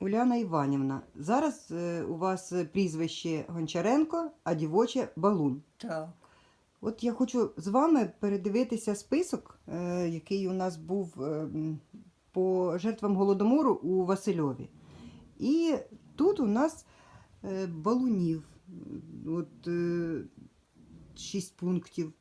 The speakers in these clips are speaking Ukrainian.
Уляна Іванівна, зараз е, у вас е, прізвище Гончаренко, а дівоче Балун. Так. От я хочу з вами передивитися список, е, який у нас був е, по жертвам голодомору у Васильові. І тут у нас е, балунів. От е, шість пунктів.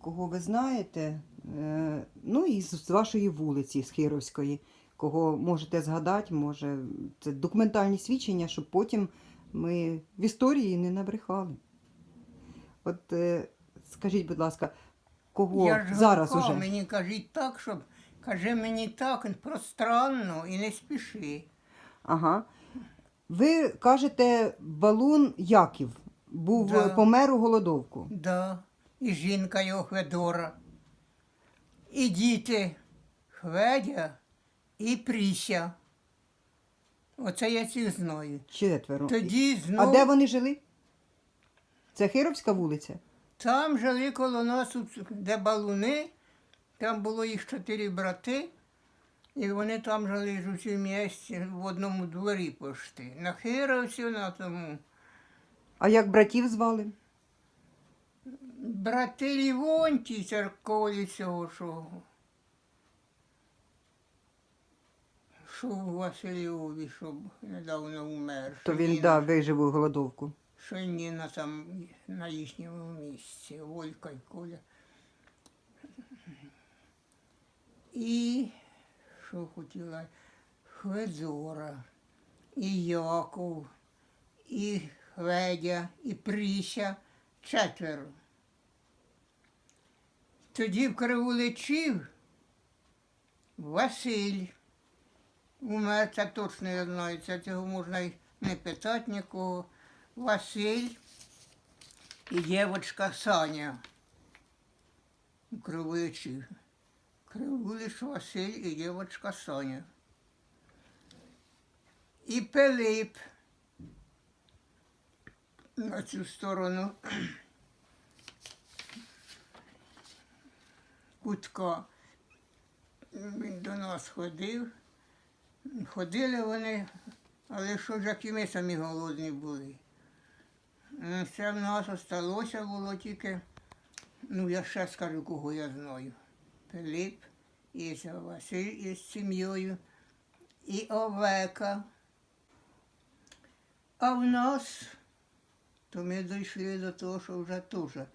Кого ви знаєте? Е, ну і з з вашої вулиці, з Хировської. Кого можете згадати, може, це документальні свідчення, щоб потім ми в історії не набрехали. От е, скажіть, будь ласка, кого Я ж зараз уже? мені кажіть так, щоб кажи мені так пространно і не спіши. Ага. Ви кажете, балун Яків був Да. помер у голодовку. Да. І жінка його Хведора. І діти Хведя і Пріся. Оце я цих знаю. Четверо. Тоді А знову де вони жили? Це Хировська вулиця? там жили коло нас, у ц- де балуни, там було їх чотири брати, і вони там жили ж усі місці в одному дворі пошти. На Хировці, на тому. А як братів звали? Брати Лівонті церкові цього, що, що в Васильові, що недавно умер. То він Ніна- да, вижив у голодовку. Що Ніна там на їхньому місці, Волька і Коля. І що хотіла Хведзора, і Яков, і Хведя, і Пріся, четверо. Тоді в Кривуличів Василь. Умер, це точно я знаю, цього можна й не питати нікого. Василь і дівчинка Саня. У Кривуличі. Кривулич Василь і дівчинка Саня. І Пилип на цю сторону кутка. Він до нас ходив. Ходили вони, але що ж як і ми самі голодні були. М, Це в нас осталося було тільки, ну я ще скажу, кого я знаю. Пилип, і Василь із сім'єю, і Овека. А в нас, то ми дійшли до того, що вже теж.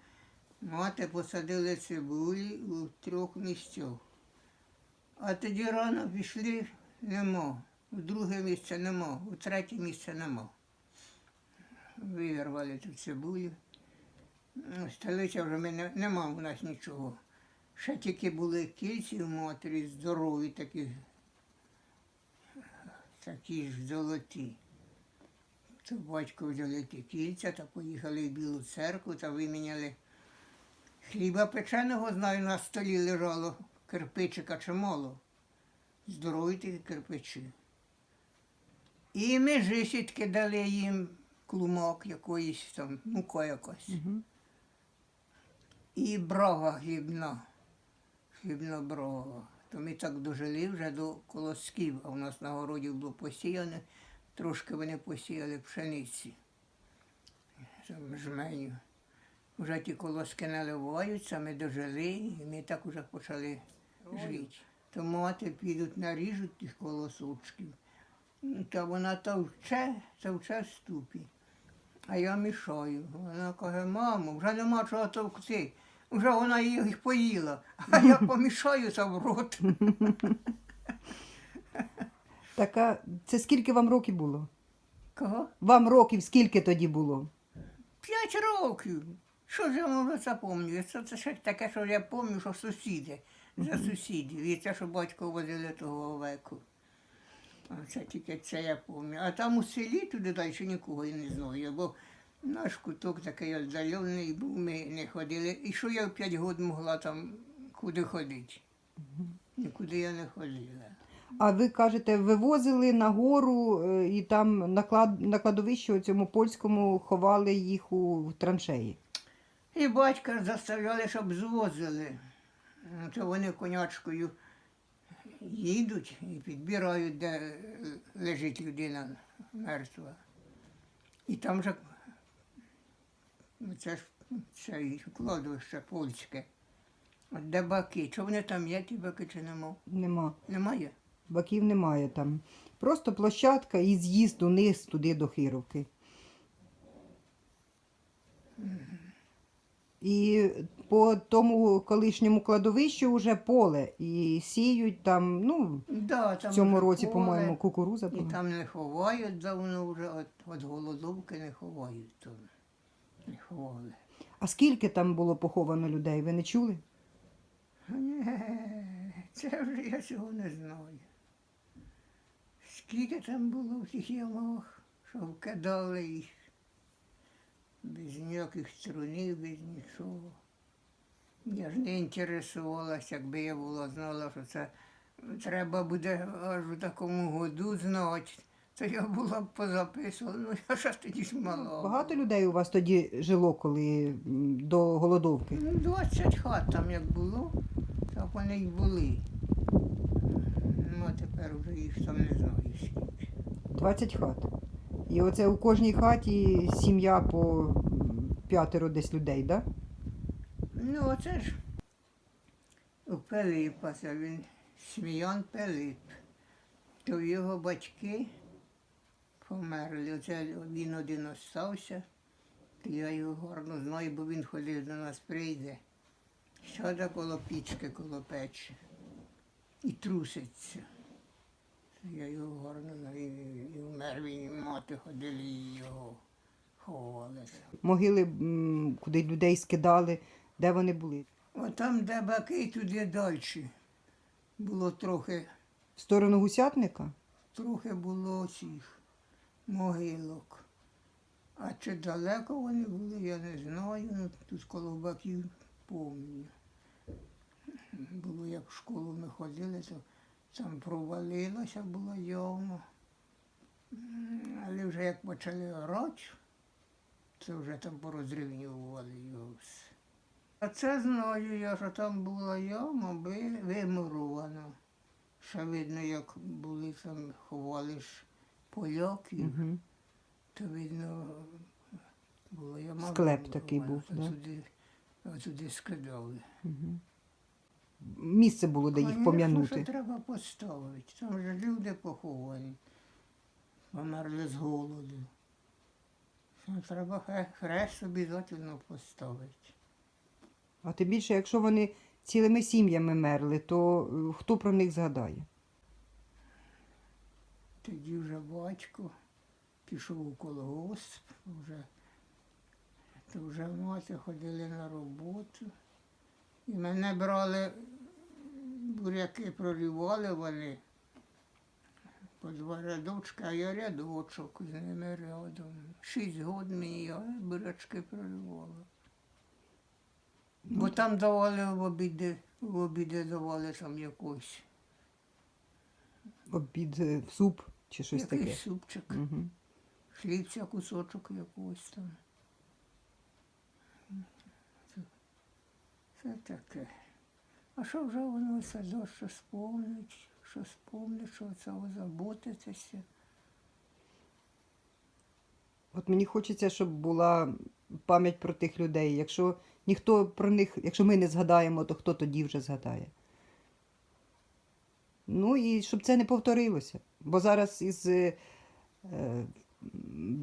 Мати посадили цибулі у трьох місцях. А тоді рано пішли, нема. У друге місце нема, у третє місце нема. Вирвали ту цибулю. Ну, Столиця вже ми не, нема у нас нічого. Ще тільки були кільці у матері, здорові такі, такі ж золоті. То батько взяли ті кільця та поїхали в Білу церкву та виміняли хліба печеного, знаю, на столі лежало кирпичика чимало. Здорові такі кирпичі. І ми жисітки дали їм клумок якоїсь там, мука якась. І брага хлібна, хлібна брага. То ми так дожили вже до колосків, а у нас на городі було посіяне, трошки вони посіяли пшениці. Там жменю. Вже ті колоски наливаються, ми дожили, і ми так вже почали жити. То мати підуть наріжуть тих колосочків. Ну, Та вона товче, товче ступі. А я мішаю. Вона каже, мамо, вже нема чого товкти. Вже вона їх поїла, а я помішаю це в рот. Така, це скільки вам років було? Кого? Вам років скільки тоді було? П'ять років. Що ж я можу запам'ятати? Це, це ще таке, що я пам'ятаю, що сусіди, за сусідів. І це, що батько возили того овеку. А Це тільки це я пам'ятаю. А там у селі туди далі нікого я не знаю, бо наш куток такий віддалений був, ми не ходили. І що я в п'ять років могла там куди ходити? Нікуди я не ходила. А ви кажете, вивозили на гору е, і там на, клад... на кладовищі у цьому польському ховали їх у траншеї. І батька заставляли, щоб звозили. Ну, То вони конячкою їдуть і підбирають, де лежить людина мертва. І там же ну, це ж це кладовище польське. От Де баки? Чи вони там є, ті баки, чи нема? Нема. Немає? Баків немає там. Просто площадка і з'їзд униз туди до Хировки. І по тому колишньому кладовищу вже поле. І сіють там, ну, Да, там в цьому році, по-моєму, кукуруза І там не ховають давно вже, от, от голодовки не ховають там. Не ховали. А скільки там було поховано людей, ви не чули? Ні, це вже я цього не знаю. Скільки там було в тих ямах, що вкидали їх. Без ніяких струнів, без нічого. Я ж не інтересувалася, якби я була знала, що це треба буде аж у такому году знати, то я була б позаписувала. Ну я ж тоді ж мала. Багато людей у вас тоді жило, коли до голодовки. Ну, 20 хат там як було, так вони й були. Ну, а тепер вже їх там не знаю скільки. 20 хат. І оце у кожній хаті сім'я по п'ятеро десь людей, да? Ну, оце ж у Пилипа, це він Сміян Пилип. То його батьки померли. Оце він один остався. То я його гарно знаю, бо він ходив до нас прийде. Сяде коло пічки, коло печі. І труситься. Я його гарно знаю. І- вмер він, і мати ходили і його ховали. Могили, м, куди людей скидали, де вони були? Отам, де баки, туди далі. Було трохи, В сторону гусятника? трохи було цих могилок. А чи далеко вони були, я не знаю. Ну, тут коло баків помню. Було, як в школу ми ходили, то там провалилося було. М, Але вже як почали орати, це вже там порозрівнювали його все. А це знаю я, що там була яма ви- вимурована. Ще видно, як були там, ховали ж поляків, Угу. то видно, була яма. Склеп такий був, да? Туди, туди скидали. Угу. Місце було, де їх пом'янути. що треба поставити. Там же люди поховані. Померли з голоду. Що Треба хре- хрест обов'язково поставити. А тим більше, якщо вони цілими сім'ями мерли, то е, хто про них згадає? Тоді вже батько пішов у колгосп, вже, то вже мати ходили на роботу. І мене брали, буряки прорівали вони по два рядочки, а я рядочок з ними рядом. Шість год мені я бурячки проривала. Бо там давали в обіди, в обіди давали там якусь, Обід, е, суп чи щось якийсь таке. супчик. Угу. хлібця кусочок якогось там. Це таке. А що вже воно все до що спомнить, що спомнить, що цього заботитися. От мені хочеться, щоб була пам'ять про тих людей. Якщо ніхто про них, якщо ми не згадаємо, то хто тоді вже згадає? Ну і щоб це не повторилося. Бо зараз із е,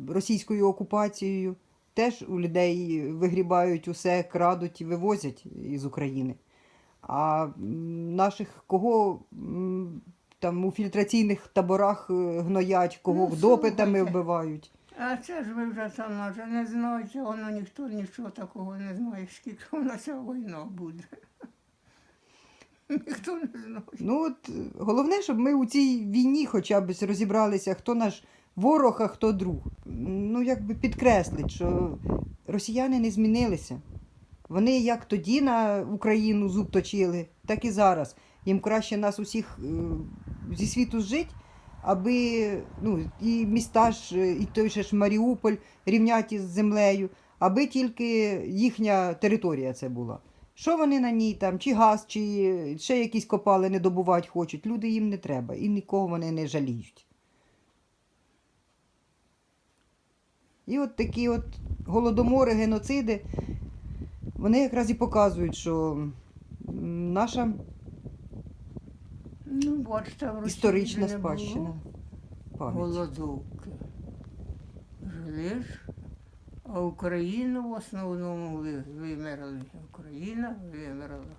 російською окупацією теж у людей вигрібають усе, крадуть і вивозять із України. А наших кого там у фільтраційних таборах е, гноять, кого Ну, допитами слухайте. вбивають. А це ж ви вже там вже не знаєте, воно ніхто нічого такого не знає, скільки у нас ця війна буде. Ніхто не знає. Ну от головне, щоб ми у цій війні хоча б розібралися, хто наш ворог, а хто друг. Ну, якби підкреслить, що росіяни не змінилися. Вони як тоді на Україну зуб точили, так і зараз. Їм краще нас усіх е, зі світу зжить, аби ну, і міста ж, е, і той же ж Маріуполь рівняті з землею, аби тільки їхня територія це була. Що вони на ній там, чи газ, чи ще якісь копали не добувати хочуть. Люди їм не треба і нікого вони не жаліють. І от такі от голодомори, геноциди вони якраз і показують, що наша Ну, в історична не спадщина. Пам'ять. Голодовки. Жили ж, а Україну в основному ви- вимерли. Україна вимерла.